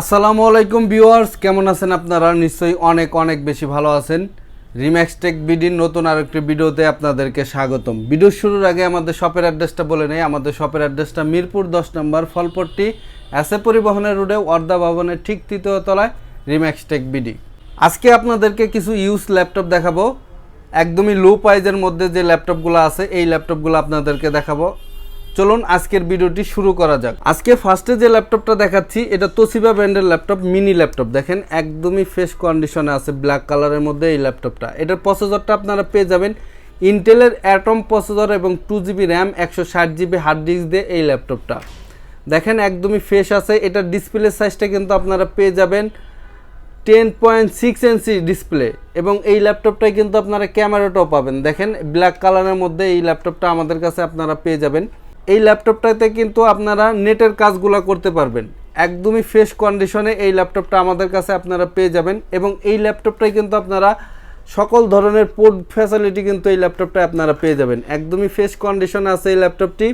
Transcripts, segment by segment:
আসসালামু আলাইকুম ভিউয়ার্স, কেমন আছেন আপনারা? নিশ্চয়ই অনেক অনেক বেশি ভালো আছেন। রিম্যাক্স টেক বিডির নতুন আরেকটি ভিডিওতে আপনাদেরকে স্বাগতম। ভিডিও শুরুর আগে আমাদের শপের অ্যাড্রেসটা বলে নেই। আমাদের শপের অ্যাড্রেসটা মিরপুর দশ নম্বর ফলপট্টি, এসএ পরিবহনের রোডে, ওয়ার্দা ভবনের ঠিক তৃতীয় তলায়, রিম্যাক্স টেক বিডি। আজকে আপনাদেরকে কিছু ইউজ ল্যাপটপ দেখাবো। একদমই লো প্রাইজের মধ্যে যে ল্যাপটপগুলো আছে, এই ল্যাপটপগুলো আপনাদেরকে দেখাবো। চলুন আজকের ভিডিওটি শুরু করা যাক। আজকে ফার্স্টে যে ল্যাপটপটা দেখাচ্ছি, এটা তোসিবা ব্র্যান্ডের ল্যাপটপ মিনি ল্যাপটপ দেখেন, একদমই ফ্রেশ কন্ডিশনে আছে ব্ল্যাক কালারের মধ্যে এই ল্যাপটপটা এটার প্রসেসরটা আপনারা পেয়ে যাবেন ইন্টেলের অ্যাটম প্রসেসর এবং টু জিবি র্যাম একশো ষাট জিবি হার্ড ডিস্ক দিয়ে এই ল্যাপটপটা দেখেন, একদমই ফ্রেশ আছে। এটার ডিসপ্লে সাইজটা কিন্তু আপনারা পেয়ে যাবেন ten point six inch display এবং এই ল্যাপটপটায় কিন্তু আপনারা ক্যামেরাটাও পাবেন। দেখেন ব্ল্যাক কালারের মধ্যে এই ল্যাপটপটা আমাদের কাছে আপনারা পেয়ে যাবেন। এই ল্যাপটপটাতে কিন্তু আপনারা নেটের কাজগুলো করতে পারবেন। একদমই ফ্রেশ কন্ডিশনে এই ল্যাপটপটা আমাদের কাছে আপনারা পেয়ে যাবেন এবং এই ল্যাপটপটাই কিন্তু আপনারা সকল ধরনের পোর্ট ফ্যাসিলিটি কিন্তু এই ল্যাপটপটায় আপনারা পেয়ে যাবেন। একদমই ফ্রেশ কন্ডিশনে আছে এই ল্যাপটপটি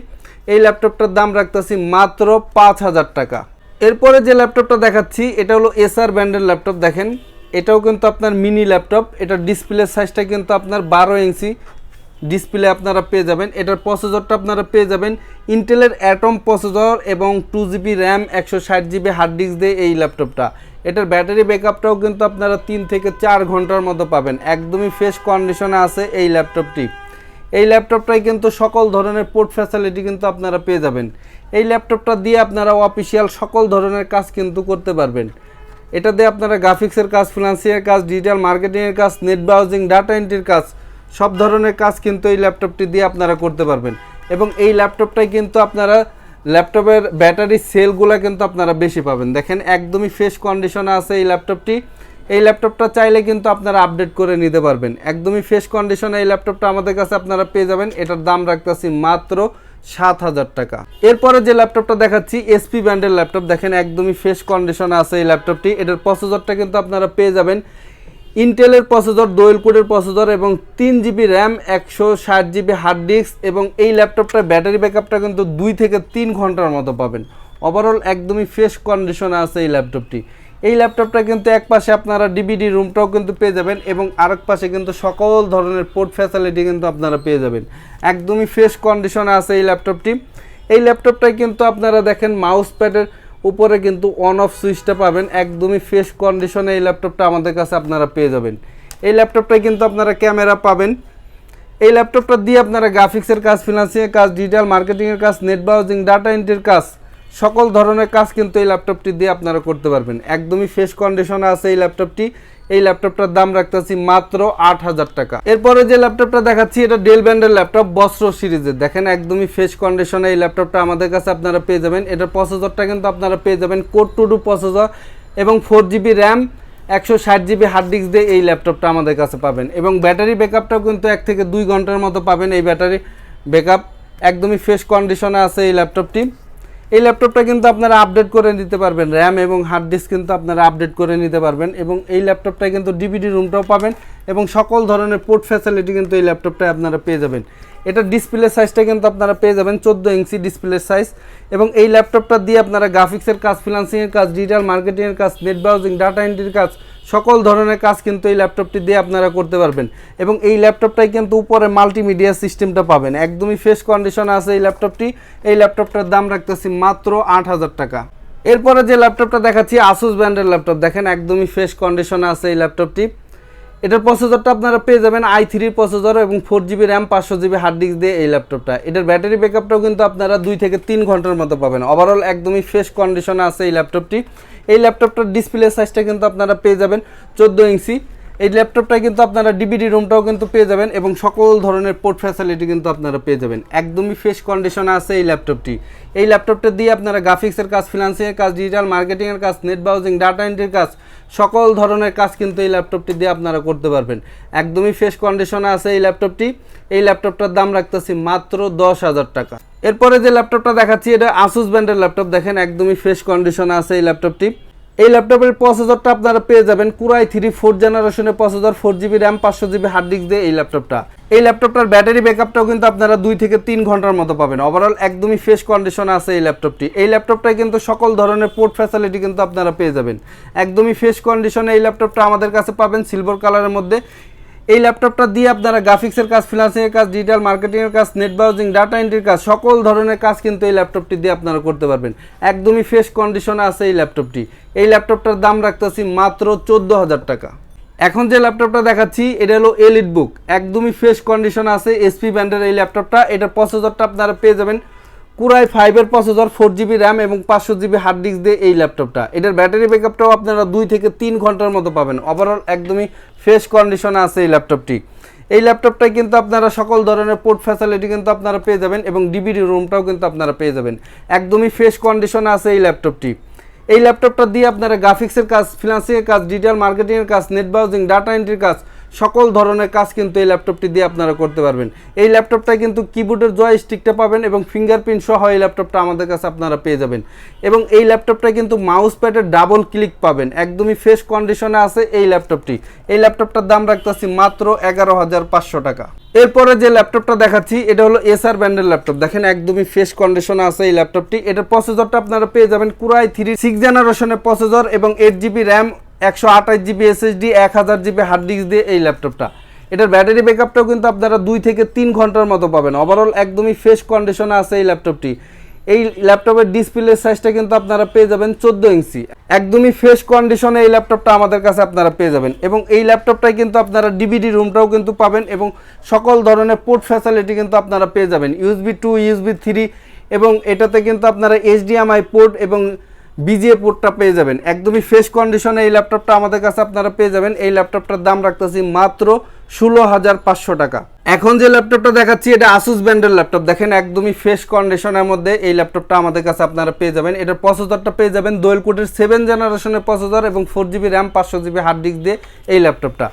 এই ল্যাপটপটার দাম রাখতেছি মাত্র পাঁচ হাজার টাকা। এরপরে যে ল্যাপটপটা দেখাচ্ছি, এটা হলো এসআর ব্র্যান্ডের ল্যাপটপ দেখেন। এটাও কিন্তু আপনার মিনি ল্যাপটপ এটার ডিসপ্লে সাইজটা কিন্তু আপনার বারো ইঞ্চি। ডিসপ্লে আপনারা পেয়ে যাবেন। এটার প্রসেসরটা আপনারা পেয়ে যাবেন। ইন্টেলের অ্যাটম প্রসেসর এবং টু জিবি র্যাম একশো ষাট জিবি হার্ড ডিস্ক দিয়ে এই ল্যাপটপটা এটার ব্যাটারি ব্যাকআপটাও কিন্তু আপনারা তিন থেকে চার ঘণ্টার মতো পাবেন। একদমই ফ্রেশ কন্ডিশনে আছে এই ল্যাপটপটি এই ল্যাপটপটাই কিন্তু সকল ধরনের পোর্ট ফ্যাসিলিটি কিন্তু আপনারা পেয়ে যাবেন। এই ল্যাপটপটা দিয়ে আপনারা অফিসিয়াল সকল ধরনের কাজ কিন্তু করতে পারবেন। এটা দিয়ে আপনারা গ্রাফিক্সের কাজ ফিনান্সিয়াল কাজ ডিজিটাল মার্কেটিংয়ের কাজ নেট ব্রাউজিং ডাটা এন্ট্রির কাজ সব ধরনের কাজ কিন্তু এই ল্যাপটপটি দিয়ে আপনারা করতে পারবেন। এবং এই ল্যাপটপটাই কিন্তু আপনারা ল্যাপটপের ব্যাটারি সেলগুলো কিন্তু আপনারা বেশি পাবেন। দেখেন, একদমই ফ্রেশ কন্ডিশনে আছে এই ল্যাপটপটি। এই ল্যাপটপটা চাইলে কিন্তু আপনারা আপডেট করে নিতে পারবেন। একদমই ফ্রেশ কন্ডিশনে এই ল্যাপটপটা আমাদের কাছে আপনারা পেয়ে যাবেন। এটার দাম রাখতেছি মাত্র সাত হাজার টাকা। এরপরে যে ল্যাপটপটা দেখাচ্ছি এসপি ব্র্যান্ডের ল্যাপটপ। দেখেন, একদমই ফ্রেশ কন্ডিশনে আছে এই ল্যাপটপটি। এটার প্রসেসরটা কিন্তু আপনারা পেয়ে যাবেন ইন্টেলের প্রসেসর দোয়েল কোডের প্রসেসর এবং তিন জিবি র্যাম একশো ষাট জিবি হার্ড ডিস্ক এবং এই ল্যাপটপটার ব্যাটারি ব্যাকআপটা কিন্তু দুই থেকে তিন ঘণ্টার মতো পাবেন। ওভারঅল একদমই ফ্রেশ কন্ডিশনে আছে এই ল্যাপটপটি এই ল্যাপটপটা কিন্তু এক পাশে আপনারা ডিবিডি রুমটাও কিন্তু পেয়ে যাবেন এবং আরেক পাশে কিন্তু সকল ধরনের পোর্ট ফ্যাসিলিটি কিন্তু আপনারা পেয়ে যাবেন। একদমই ফ্রেশ কন্ডিশনে আছে এই ল্যাপটপটি এই ল্যাপটপটায় কিন্তু আপনারা দেখেন মাউস প্যাডের উপরে কিন্তু অন অফ সুইচটা পাবেন, একদমই ফ্রেশ কন্ডিশনে এই ল্যাপটপটা আমাদের কাছে আপনারা পেয়ে যাবেন। এই ল্যাপটপটায় কিন্তু আপনারা ক্যামেরা পাবেন। এই ল্যাপটপটা দিয়ে আপনারা গ্রাফিক্সের কাজ ফিনান্সিংয়ের কাজ ডিজিটাল মার্কেটিংয়ের কাজ নেট ব্রাউজিং ডাটা এন্ট্রির কাজ, সকল ধরনের কাজ কিন্তু এই ল্যাপটপটি দিয়ে আপনারা করতে পারবেন। একদমই ফ্রেশ কন্ডিশনে আছে এই ল্যাপটপটি এই ল্যাপটপটার দাম রাখতেছি মাত্র আট হাজার টাকা। এরপরে যে ল্যাপটপটা দেখাচ্ছি, এটা ডেল ব্র্যান্ডের ল্যাপটপ, বস্ত্র সিরিজের। দেখেন, একদমই ফ্রেশ কন্ডিশনে এই ল্যাপটপটা আমাদের কাছে আপনারা পেয়ে যাবেন। এটার প্রসেসরটা কিন্তু আপনারা পেয়ে যাবেন কোড টু টু প্রসেসর এবং ফোর জিবি র্যাম একশো ষাট জিবি হার্ড ডিস্ক দিয়ে এই ল্যাপটপটা আমাদের কাছে পাবেন। এবং ব্যাটারি ব্যাকআপটাও কিন্তু এক থেকে দুই ঘণ্টার মতো পাবেন এই ব্যাটারি ব্যাকআপ একদমই ফ্রেশ কন্ডিশনে আছে এই ল্যাপটপটি। এই ল্যাপটপটা কিন্তু আপনারা আপডেট করে নিতে পারবেন র্যাম এবং হার্ড ডিস্ক কিন্তু আপনারা আপডেট করে নিতে পারবেন এবং এই ল্যাপটপটায় কিন্তু ডিভিডি রুমটাও পাবেন এবং সকল ধরনের পোর্ট ফ্যাসিলিটি কিন্তু এই ল্যাপটপটায় আপনারা পেয়ে যাবেন। এটা ডিসপ্লে সাইজটা কিন্তু আপনারা পেয়ে যাবেন চোদ্দ ইঞ্চি ডিসপ্লে সাইজ এবং এই ল্যাপটপটা দিয়ে আপনারা গ্রাফিক্সের কাজ ফিনান্সিংয়ের কাজ ডিজিটাল মার্কেটিংয়ের কাজ নেট ব্রাউজিং ডাটা এন্ট্রির কাজ সকল ধরনের কাজ কিন্তু এই ল্যাপটপটি দিয়ে আপনারা করতে পারবেন। এবং এই ল্যাপটপটাই কিন্তু উপরে মাল্টিমিডিয়া সিস্টেমটা পাবেন। একদমই ফ্রেশ কন্ডিশনে আছে এই ল্যাপটপটি। এই ল্যাপটপটার দাম রাখতেছি মাত্র আট হাজার টাকা। এরপরে যে ল্যাপটপটা দেখাচ্ছি আসুস ব্র্যান্ডের ল্যাপটপ। দেখেন, একদমই ফ্রেশ কন্ডিশনে আছে এই ল্যাপটপটি। এটার প্রসেসরটা আপনারা পেয়ে যাবেন আই থ্রির প্রসেসর এবং ফোর জিবি র্যাম পাঁচশো জিবি হার্ড ডিস্ক দিয়ে এই ল্যাপটপটা এটার ব্যাটারি ব্যাকআপটাও কিন্তু আপনারা দুই থেকে তিন ঘণ্টার মতো পাবেন। ওভারঅল একদমই ফ্রেশ কন্ডিশনে আছে এই ল্যাপটপটি এই ল্যাপটপটার ডিসপ্লে সাইজটা কিন্তু আপনারা পেয়ে যাবেন চোদ্দ ইঞ্চি। এই ল্যাপটপটা কিন্তু আপনারা ডিবিডি রুমটাও কিন্তু পেয়ে যাবেন এবং সকল ধরনের পোর্ট ফ্যাসিলিটি কিন্তু আপনারা পেয়ে যাবেন। একদমই ফ্রেশ কন্ডিশনে আছে এই ল্যাপটপটি এই ল্যাপটপটা দিয়ে আপনারা গ্রাফিক্সের কাজ ফিনান্সিয়াল কাজ ডিজিটাল মার্কেটিংয়ের কাজ নেট ব্রাউজিং ডাটা এন্ট্রির কাজ, সকল ধরনের কাজ কিন্তু এই ল্যাপটপটি দিয়ে আপনারা করতে পারবেন। একদমই ফ্রেশ কন্ডিশনে আছে এই ল্যাপটপটি এই ল্যাপটপটার দাম রাখতেছি মাত্র দশ হাজার টাকা। এরপরে যে ল্যাপটপটা দেখাচ্ছি, এটা আসুস ব্র্যান্ডের ল্যাপটপ দেখেন, একদমই ফ্রেশ কন্ডিশনে আছে এই ল্যাপটপটি এই ল্যাপটপের প্রসেসরটা আপনারা পেয়ে যাবেন কুরাই থ্রি ফোর জেনারেশনের প্রসেসর ফোর জিবি র্যাম পাঁচশো জিবি হার্ড ডিস্ক দিয়ে এই ল্যাপটপটা। এই ল্যাপটপটার ব্যাটারি ব্যাকআপটাও কিন্তু আপনারা দুই থেকে তিন ঘণ্টার মতো পাবেন। ওভারঅল একদমই ফ্রেশ কন্ডিশনে আছে এই ল্যাপটপটি। এই ল্যাপটপটায় কিন্তু সকল ধরনের পোর্ট ফ্যাসিলিটি কিন্তু আপনারা পেয়ে যাবেন। একদমই ফ্রেশ কন্ডিশনে এই ল্যাপটপটা আমাদের কাছে পাবেন সিলভার কালারের মধ্যে। এই ল্যাপটপটা দিয়ে আপনারা গ্রাফিক্সের কাজ ফ্রিলান্সিংয়ের কাজ ডিজিটাল মার্কেটিংয়ের কাজ নেট ব্রাউজিং ডাটা এন্ট্রির কাজ, সকল ধরনের কাজ কিন্তু এই ল্যাপটপটি দিয়ে আপনারা করতে পারবেন। একদমই ফ্রেশ কন্ডিশনে আছে এই ল্যাপটপটি এই ল্যাপটপটার দাম রাখতেছি মাত্র চোদ্দ হাজার টাকা। এখন যে ল্যাপটপটা দেখাচ্ছি, এটা হলো এলিট বুক একদমই ফ্রেশ কন্ডিশনে আছে এসপি ব্র্যান্ডের এই ল্যাপটপটা এটার প্রসেসরটা আপনারা পেয়ে যাবেন। কুরাই ফাইভের প্রসেসর ফোর জিবি র্যাম এবং পাঁচশো জিবি হার্ড ডিস্ক দিয়ে এই ল্যাপটপটা এটার ব্যাটারি ব্যাকআপটাও আপনারা দুই থেকে তিন ঘণ্টার মতো পাবেন। ওভারঅল একদমই ফ্রেশ কন্ডিশনে আছে এই ল্যাপটপটি এই ল্যাপটপটায় কিন্তু আপনারা সকল ধরনের পোর্ট ফ্যাসিলিটি কিন্তু আপনারা পেয়ে যাবেন এবং ডিবিডি রুমটাও কিন্তু আপনারা পেয়ে যাবেন। একদমই ফ্রেশ কন্ডিশনে আছে এই ল্যাপটপটি এই ল্যাপটপটা দিয়ে আপনারা গ্রাফিক্সের কাজ ফিনান্সিংয়ের কাজ ডিজিটাল মার্কেটিংয়ের কাজ নেট ব্রাউজিং ডাটা এন্ট্রির কাজ সকল ধরনের কাজ কিন্তু এই ল্যাপটপটি দিয়ে আপনারা করতে পারবেন। এই ল্যাপটপটা কিন্তু কিবোর্ডের জয় স্টিকটা পাবেন এবং ফিঙ্গারপ্রিন্ট সহ এই ল্যাপটপটা আমাদের কাছে আপনারা পেয়ে যাবেন। এবং এই ল্যাপটপটায় কিন্তু মাউস প্যাডের ডাবল ক্লিক পাবেন। একদমই ফ্রেশ কন্ডিশনে আছে এই ল্যাপটপটি। এই ল্যাপটপটার দাম রাখতেছি মাত্র এগারো হাজার পাঁচশো টাকা। এরপরে যে ল্যাপটপটা দেখাচ্ছি, এটা হলো এসআর ব্র্যান্ডের ল্যাপটপ। দেখেন একদমই ফ্রেশ কন্ডিশনে আছে এই ল্যাপটপটি। এটার প্রসেসরটা আপনারা পেয়ে যাবেন কুরাই থ্রি সিক্স জেনারেশনের প্রসেসর এবং এইট জিবি র্যাম একশো আঠাশ জিবি এসএসডি, এক হাজার জিবি হার্ড ডিস্ক দিয়ে এই ল্যাপটপটা এটার ব্যাটারি ব্যাকআপটাও কিন্তু আপনারা দুই থেকে তিন ঘণ্টার মতো পাবেন। ওভারঅল একদমই ফ্রেশ কন্ডিশনে আছে এই ল্যাপটপটি এই ল্যাপটপের ডিসপ্লে সাইজটা কিন্তু আপনারা পেয়ে যাবেন চোদ্দ ইঞ্চি একদমই ফ্রেশ কন্ডিশনে এই ল্যাপটপটা আমাদের কাছে আপনারা পেয়ে যাবেন। এবং এই ল্যাপটপটায় কিন্তু আপনারা ডিভিডি রুমটাও কিন্তু পাবেন এবং সকল ধরনের পোর্ট ফ্যাসিলিটি কিন্তু আপনারা পেয়ে যাবেন। ইউএসবি টু ইউএসবি থ্রি এবং এটাতে কিন্তু আপনারা এইচডিএমআই পোর্ট এবং বিজিএ পোর্টটা পেয়ে যাবেন। একদমই ফ্রেশ কন্ডিশনে এই ল্যাপটপটা আমাদের কাছে আপনারা পেয়ে যাবেন। এই ল্যাপটপটার দাম রাখতেছি মাত্র ষোলো হাজার পাঁচশো টাকা। এখন যে ল্যাপটপটা দেখাচ্ছি, এটা আসুস ব্র্যান্ডের ল্যাপটপ দেখেন একদমই ফ্রেশ কন্ডিশনের মধ্যে এই ল্যাপটপটা আমাদের কাছে আপনারা পেয়ে যাবেন। এটার প্রসেসরটা পেয়ে যাবেন দোয়েল কোটের সেভেন জেনারেশনের প্রসেসর এবং ফোর জিবি র্যাম পাঁচশো জিবি হার্ড ডিস্ক দিয়ে এই ল্যাপটপটা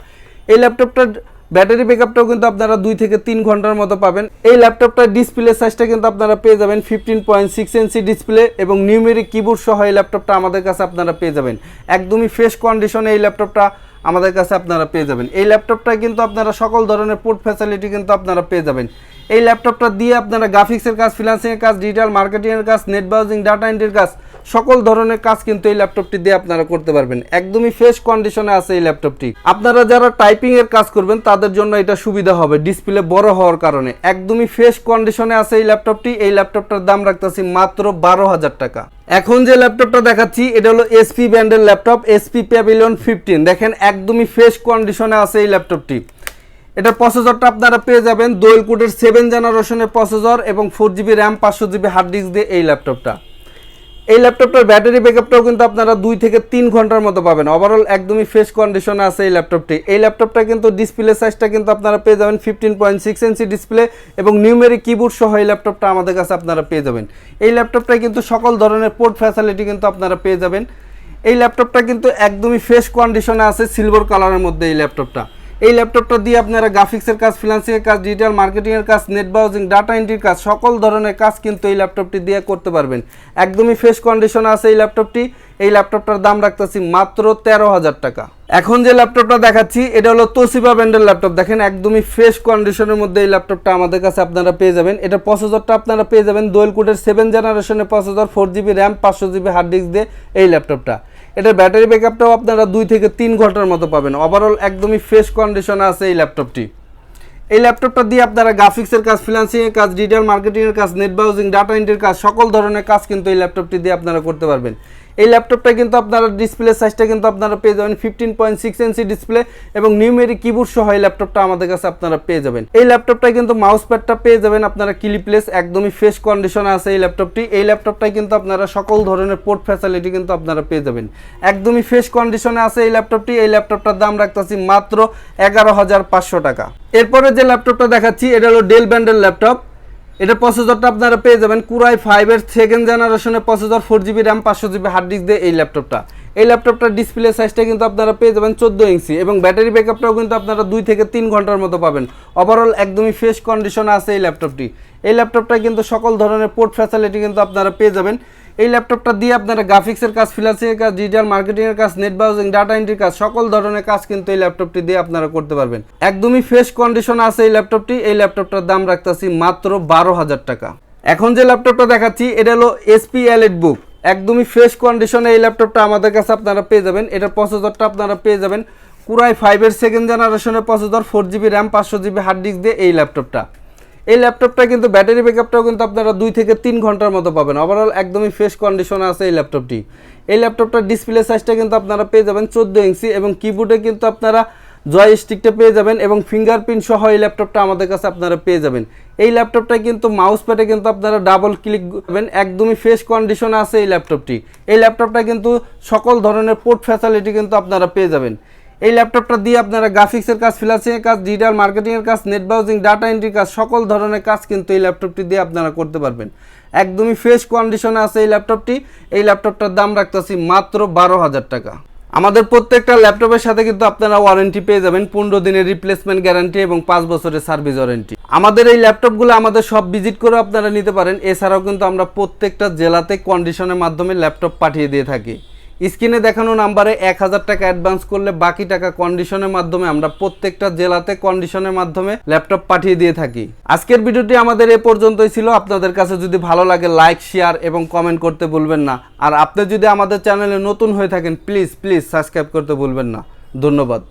এই ল্যাপটপটার ব্যাটারি ব্যাকআপটাও কিন্তু আপনারা দুই থেকে তিন ঘণ্টার মতো পাবেন। এই ল্যাপটপটার ডিসপ্লে সাইজটা কিন্তু আপনারা পেয়ে যাবেন fifteen point six inch display এবং নিউমেরিক কিবোর্ড সহ এই ল্যাপটপটা আমাদের কাছে আপনারা পেয়ে যাবেন। একদমই ফ্রেশ কন্ডিশনে এই ল্যাপটপটা আমাদের কাছে আপনারা পেয়ে যাবেন। এই ল্যাপটপটা কিন্তু আপনারা সকল ধরনের পোর্ট ফ্যাসিলিটি কিন্তু আপনারা পেয়ে যাবেন। এই ল্যাপটপটা দিয়ে আপনারা গ্রাফিক্সের কাজ ফিনান্সিংয়ের কাজ ডিজিটাল মার্কেটিংয়ের কাজ নেট ব্রাউজিং ডাটা এন্ট্রির কাজ, সকল ধরনের কাজ কিন্তু এই ল্যাপটপটি দিয়ে আপনারা করতে পারবেন। একদমই ফ্রেশ কন্ডিশনে আছে এই ল্যাপটপটি আপনারা যারা টাইপিং এর কাজ করবেন, তাদের জন্য এটা সুবিধা হবে ডিসপ্লে বড় হওয়ার কারণে। একদমই ফ্রেশ কন্ডিশনে আছে এই ল্যাপটপটি এই ল্যাপটপটার দাম রাখতেছি মাত্র বারো হাজার টাকা। এখন যে ল্যাপটপটা দেখাচ্ছি, এটা হলো এসপি ব্র্যান্ডের ল্যাপটপ এসপি প্যাভিলিয়ন ফিফটিন দেখেন, একদমই ফ্রেশ কন্ডিশনে আছে এই ল্যাপটপটি এটার প্রসেসরটা আপনারা পেয়ে যাবেন দোয়েল কোডের সেভেন জেনারেশনের প্রসেসর এবং ফোর জিবি র্যাম পাঁচশো জিবি হার্ড ডিস্ক দিয়ে এই ল্যাপটপটা এই ল্যাপটপটার ব্যাটারি ব্যাকআপটাও কিন্তু আপনারা দুই থেকে তিন ঘণ্টার মতো পাবেন। ওভারঅল একদমই ফ্রেশ কন্ডিশনে আছে এই ল্যাপটপটি এই ল্যাপটপটা কিন্তু ডিসপ্লে সাইজটা কিন্তু আপনারা পেয়ে যাবেন fifteen point six inch display এবং নিউমেরিক কিবোর্ড সহ এই ল্যাপটপটা আমাদের কাছে আপনারা পেয়ে যাবেন। এই ল্যাপটপটায় কিন্তু সকল ধরনের পোর্ট ফ্যাসিলিটি কিন্তু আপনারা পেয়ে যাবেন। এই ল্যাপটপটা কিন্তু একদমই ফ্রেশ কন্ডিশনে আছে সিলভার কালারের মধ্যে এই ল্যাপটপটা এই ল্যাপটপটা দিয়ে আপনারা গ্রাফিক্সের কাজ ফিনান্সিংয়ের কাজ ডিজিটাল মার্কেটিংয়ের কাজ নেট ব্রাউজিং ডাটা এন্ট্রির কাজ, সকল ধরনের কাজ কিন্তু এই ল্যাপটপটি দিয়ে করতে পারবেন। একদমই ফ্রেশ কন্ডিশনে আছে এই ল্যাপটপটি এই ল্যাপটপটার দাম রাখতেছি মাত্র তেরো হাজার টাকা। এখন যে ল্যাপটপটা দেখাচ্ছি, এটা হলো তোসিবা ব্র্যান্ডের ল্যাপটপ দেখেন, একদমই ফ্রেশ কন্ডিশনের মধ্যে এই ল্যাপটপটা আমাদের কাছে আপনারা পেয়ে যাবেন। এটা প্রসেসরটা আপনারা পেয়ে যাবেন দোয়েল কোটের সেভেন জেনারেশনের প্রসেসর ফোর জিবি র্যাম পাঁচশো জিবি হার্ড ডিস্ক দিয়ে এই ল্যাপটপটা এটার ব্যাটারি ব্যাকআপটাও আপনারা দুই থেকে তিন ঘণ্টার মতো পাবেন। ওভারঅল একদমই ফ্রেশ কন্ডিশনে আছে এই ল্যাপটপটি এই ল্যাপটপটা দিয়ে আপনারা গ্রাফিক্সের কাজ ফিনান্সিংয়ের কাজ ডিজিটাল মার্কেটিংয়ের কাজ নেট ব্রাউজিং ডাটা এন্ট্রির কাজ, সকল ধরনের কাজ কিন্তু এই ল্যাপটপটি দিয়ে আপনারা করতে পারবেন। এই ল্যাপটপটা কিন্তু আপনারা ডিসপ্লে সাইজটা কিন্তু আপনারা পেয়ে যাবেন fifteen point six inch display এবং নিউমেরিক কিবোর্ড সহ এই ল্যাপটপটা আমাদের কাছে আপনারা পেয়ে যাবেন। এই ল্যাপটপটা কিন্তু মাউস প্যাডটা পেয়ে যাবেন, আপনারা ক্লিপলেস একদমই ফ্রেশ কন্ডিশনে আছে এই ল্যাপটপটি এই ল্যাপটপটায় কিন্তু আপনারা সকল ধরনের পোর্ট ফ্যাসিলিটি কিন্তু আপনারা পেয়ে যাবেন। একদমই ফ্রেশ কন্ডিশনে আছে এই ল্যাপটপটি এই ল্যাপটপটার দাম রাখতেছি মাত্র এগারো হাজার পাঁচশো টাকা। এরপরে যে ল্যাপটপটা দেখাচ্ছি, এটা হলো ডেল ব্যান্ডের ল্যাপটপ এটা প্রসেসরটা আপনারা পেয়ে যাবেন কুরাই ফাইভের সেকেন্ড জেনারেশনের প্রসেসর ফোর জিবি র্যাম পাঁচশো জিবি হার্ড ডিস্ক দিয়ে এই ল্যাপটপটা এই ল্যাপটপটার ডিসপ্লে সাইজটা কিন্তু আপনারা পেয়ে যাবেন চোদ্দ ইঞ্চি এবং ব্যাটারি ব্যাকআপটাও কিন্তু আপনারা দুই থেকে তিন ঘণ্টার মতো পাবেন। ওভারঅল একদমই ফ্রেশ কন্ডিশনে আছে এই ল্যাপটপটি এই ল্যাপটপটা কিন্তু সকল ধরনের পোর্ট ফ্যাসিলিটি কিন্তু আপনারা পেয়ে যাবেন। এই ল্যাপটপটা দিয়ে আপনারা গ্রাফিক্সের কাজ ফ্রিলান্সিংয়ের কাজ ডিজিটাল মার্কেটিংয়ের কাজ নেট ব্রাউজিং ডাটা এন্ট্রির কাজ, সকল ধরনের কাজ কিন্তু এই ল্যাপটপটি দিয়ে আপনারা করতে পারবেন। একদমই ফ্রেশ কন্ডিশন আছে এই ল্যাপটপটি এই ল্যাপটপটার দাম রাখতেছি মাত্র বারো হাজার টাকা। এখন যে ল্যাপটপটা দেখাচ্ছি, এটা হলো এসপি এলএড বুক একদমই ফ্রেশ কন্ডিশনে এই ল্যাপটপটা আমাদের কাছে আপনারা পেয়ে যাবেন। এটার প্রসেসরটা আপনারা পেয়ে যাবেন। কুরাই ফাইভের সেকেন্ড জেনারেশনের প্রসেসর ফোর জিবি র্যাম পাঁচশো জিবি হার্ড ডিস্ক দিয়ে এই ল্যাপটপটা এই ল্যাপটপটা কিন্তু ব্যাটারি ব্যাকআপটাও কিন্তু আপনারা দুই থেকে তিন ঘণ্টার মতো পাবেন। ওভারঅল একদমই ফ্রেশ কন্ডিশনে আছে এই ল্যাপটপটি এই ল্যাপটপটার ডিসপ্লে সাইজটা কিন্তু আপনারা পেয়ে যাবেন চোদ্দ ইঞ্চি এবং কিবোর্ডে কিন্তু আপনারা জয় স্টিকটা পেয়ে যাবেন এবং ফিঙ্গারপ্রিন্ট সহ এই ল্যাপটপটা আমাদের কাছে আপনারা পেয়ে যাবেন। এই ল্যাপটপটা কিন্তু মাউস প্যাডে কিন্তু আপনারা ডাবল ক্লিক করবেন, একদমই ফ্রেশ কন্ডিশনে আছে এই ল্যাপটপটি এই ল্যাপটপটা কিন্তু সকল ধরনের পোর্ট ফ্যাসিলিটি কিন্তু আপনারা পেয়ে যাবেন। এই ল্যাপটপটা দিয়ে আপনারা গ্রাফিক্সের কাজ ফ্রিলান্সিংয়ের কাজ ডিজিটাল মার্কেটিংয়ের কাজ নেট ব্রাউজিং ডাটা এন্ট্রির কাজ, সকল ধরনের কাজ কিন্তু এই ল্যাপটপটি দিয়ে আপনারা করতে পারবেন। একদমই ফ্রেশ কন্ডিশনে আছে এই ল্যাপটপটি এই ল্যাপটপটার দাম রাখতেছি মাত্র বারো হাজার টাকা। আমাদের প্রত্যেকটা ল্যাপটপের সাথে কিন্তু আপনারা ওয়ারেন্টি পেয়ে যাবেন। পনেরো দিনের রিপ্লেসমেন্ট গ্যারান্টি এবং পাঁচ বছরের সার্ভিস ওয়ারেন্টি আমাদের এই ল্যাপটপগুলো আমাদের সব ভিজিট করে আপনারা নিতে পারেন। এছাড়াও কিন্তু আমরা প্রত্যেকটা জেলাতে কন্ডিশনের মাধ্যমে ল্যাপটপ পাঠিয়ে দিয়ে থাকি। স্ক্রিনে দেখানো নাম্বারে এক হাজার টাকা অ্যাডভান্স করলে বাকি টাকা কন্ডিশনের মাধ্যমে আমরা প্রত্যেকটা জেলাতে কন্ডিশনের মাধ্যমে ল্যাপটপ পাঠিয়ে দিয়ে থাকি। আজকের ভিডিওটি আমাদের এ পর্যন্তই ছিল। আপনাদের কাছে যদি ভালো লাগে লাইক শেয়ার এবং কমেন্ট করতে ভুলবেন না। আর আপনি যদি আমাদের চ্যানেলে নতুন হয়ে থাকেন প্লিজ প্লিজ সাবস্ক্রাইব করতে ভুলবেন না। ধন্যবাদ।